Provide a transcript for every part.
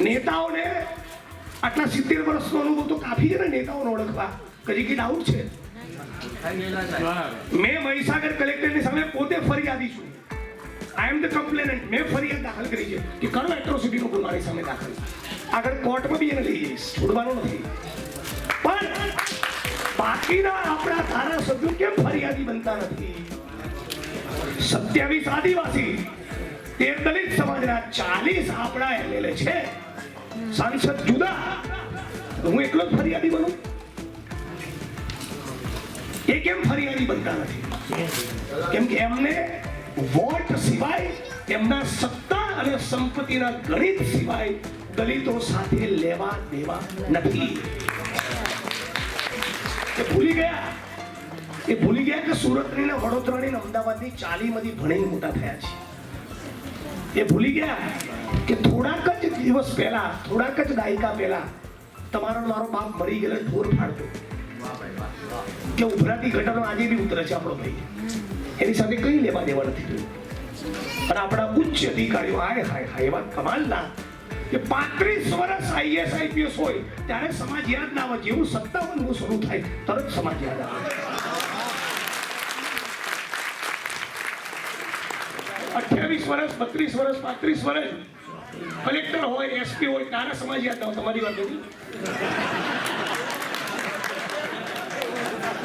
નેતાઓને આટલા સિત્તેર વર્ષનો અનુભવ તો કાફી છે ને નેતાઓને ઓળખવા. કદી કે ડાઉટ છે? મેં મહીસાગર કલેક્ટરની સામે પોતે ફરિયાદી છું. આઈ એમ ધ કમ્પ્લેનન્ટ મેં ફરિયાદ દાખલ કરી છે કે કરો એટ્રોસિટીનો ગુનો મારી સામે દાખલ આગળ કોર્ટમાં બી એને લઈ જઈશ. છોડવાનું નથી. પણ બાકીના આપણા ધારાસભ્યો કેમ ફરિયાદી બનતા નથી? સત્યાવીસ આદિવાસી તેર દલિત સમાજના ચાલીસ આપણા એમએલએ છે. સાંસદ જુદા. હું એકલો જ ફરિયાદી બનું? એ કેમ ફરિયાદી બનતા નથી? કેમ કે એમને વોટ સિવાય એમના સત્તા અને સંપત્તિના ગણિત સિવાય દલિતો સાથે લેવા દેવા નથી. એ ભૂલી ગયા? એ ભૂલી ગયા કે સુરતની ને વડોદરાની ને અમદાવાદની ચાલીમાંથી ભણીને મોટા થયા છે. એ ભૂલી ગયા કે થોડાક જ દિવસ પહેલા, થોડાક જ દાયકા પહેલા તમારો મારો બાપ મરી ગયેલો ઢોર ફાડતો. કે ઉભરાતી ઘટનો આજે બી ઉતરે છે આપણો ભાઈ. એની સાથે કઈ લેવા દેવા નથી જોયું અને આપણા ઉચ્ચ અધિકારીઓ, હાય હાય હાય, એવા કમાલના કે પાંત્રીસ વર્ષ આઈએસ આઈપીએસ હોય, ત્યારે સમાજ યાદ ના આવે, જેવું સત્તાવન શરૂ થાય, તરત સમાજ યાદ આવે. અઠ્યાવીસ વર્ષ, બત્રીસ વર્ષ, પાંત્રીસ વર્ષ. કલેક્ટર હોય એસપી હોય તારા સમાજ યાદ આવે તમારી વાત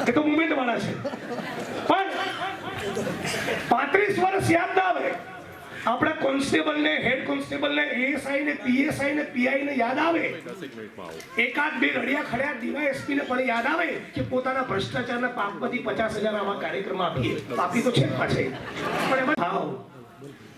એ તો મુમેન્ટ વાળા છે. પણ પાંત્રીસ વર્ષ યાદ આવે. આપણા કોન્સ્ટેબલ ને હેડ કોન્સ્ટેબલ ને એએસઆઈ ને પીએસઆઈ ને પીઆઈ ને યાદ આવે. એકાદ બે રડિયા ખડ્યા ડીવાયએસપી ને પણ યાદ આવે કે પોતાના ભ્રષ્ટાચારના પાપમાંથી પચાસ હજાર આવા કાર્યક્રમ આપીએ. પાપી તો છે પાછળ. પણ એમાં Bueno. Pues,